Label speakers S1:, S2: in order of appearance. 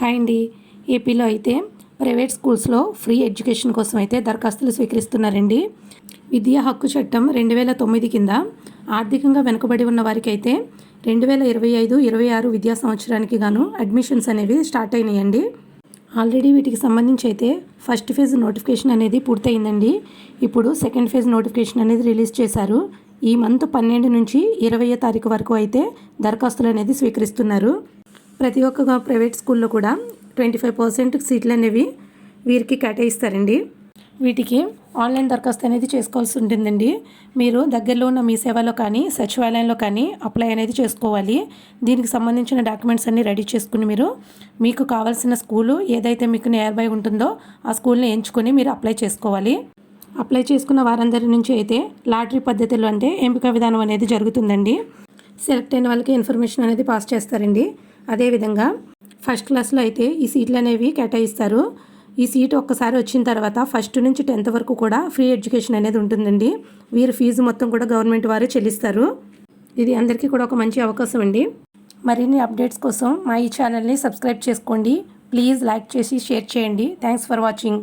S1: Hi అండి. ఏపీలో అయితే ప్రైవేట్ స్కూల్స్లో ఫ్రీ ఎడ్యుకేషన్ కోసం అయితే దరఖాస్తులు స్వీకరిస్తున్నారండి. విద్యా హక్కు చట్టం రెండు వేల తొమ్మిది కింద ఆర్థికంగా వెనుకబడి ఉన్న వారికి అయితే రెండు వేల ఇరవై ఐదు ఇరవై ఆరు విద్యా సంవత్సరానికి గాను అడ్మిషన్స్ అనేవి స్టార్ట్ అయినాయండి. ఆల్రెడీ వీటికి సంబంధించి అయితే ఫస్ట్ ఫేజ్ నోటిఫికేషన్ అనేది పూర్తయిందండి. ఇప్పుడు సెకండ్ ఫేజ్ నోటిఫికేషన్ అనేది రిలీజ్ చేశారు. ఈ మంత్ పన్నెండు నుంచి ఇరవై తారీఖు వరకు అయితే దరఖాస్తులు అనేది స్వీకరిస్తున్నారు. ప్రతి ఒక్క ప్రైవేట్ స్కూల్లో కూడా ట్వంటీ ఫైవ్ పర్సెంట్ సీట్లు అనేవి వీరికి కేటాయిస్తారండి. వీటికి ఆన్లైన్ దరఖాస్తు అనేది చేసుకోవాల్సి ఉంటుందండి. మీరు దగ్గరలో ఉన్న మీ సేవలో కానీ సచివాలయంలో కానీ అప్లై అనేది చేసుకోవాలి. దీనికి సంబంధించిన డాక్యుమెంట్స్ అన్నీ రెడీ చేసుకుని మీరు మీకు కావాల్సిన స్కూలు ఏదైతే మీకు నియర్ బై ఉంటుందో ఆ స్కూల్ని ఎంచుకొని మీరు అప్లై చేసుకోవాలి. అప్లై చేసుకున్న వారందరి నుంచి అయితే లాటరీ పద్ధతిలో అంటే ఎంపిక విధానం అనేది జరుగుతుందండి. సెలెక్ట్ అయిన వాళ్ళకి ఇన్ఫర్మేషన్ అనేది పాస్ చేస్తారండి. అదేవిధంగా ఫస్ట్ క్లాస్లో అయితే ఈ సీట్లు అనేవి కేటాయిస్తారు. ఈ సీట్ ఒక్కసారి వచ్చిన తర్వాత ఫస్ట్ నుంచి టెన్త్ వరకు కూడా ఫ్రీ ఎడ్యుకేషన్ అనేది ఉంటుందండి. వీరు ఫీజు మొత్తం కూడా గవర్నమెంట్ వారే చెల్లిస్తారు. ఇది అందరికీ కూడా ఒక మంచి అవకాశం అండి. మరిన్ని అప్డేట్స్ కోసం మా ఈ ఛానల్ని సబ్స్క్రైబ్ చేసుకోండి. ప్లీజ్ లైక్ చేసి షేర్ చేయండి. Thanks for watching